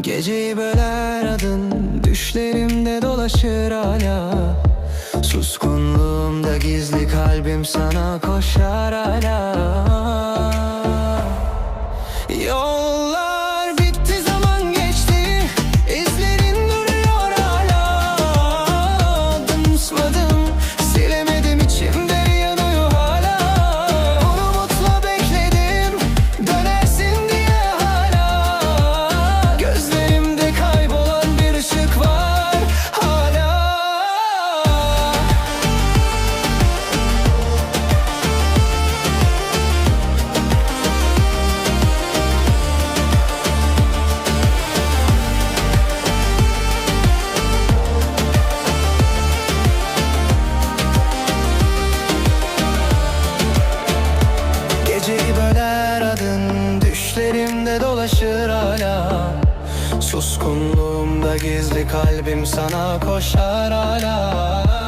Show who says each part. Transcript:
Speaker 1: Geceyi böler adın Düşlerimde dolaşır hala. Suskunluğumda gizli kalbim sana koşar hala. Yollar dolaşır hala. Suskunluğumda gizli kalbim sana koşar hala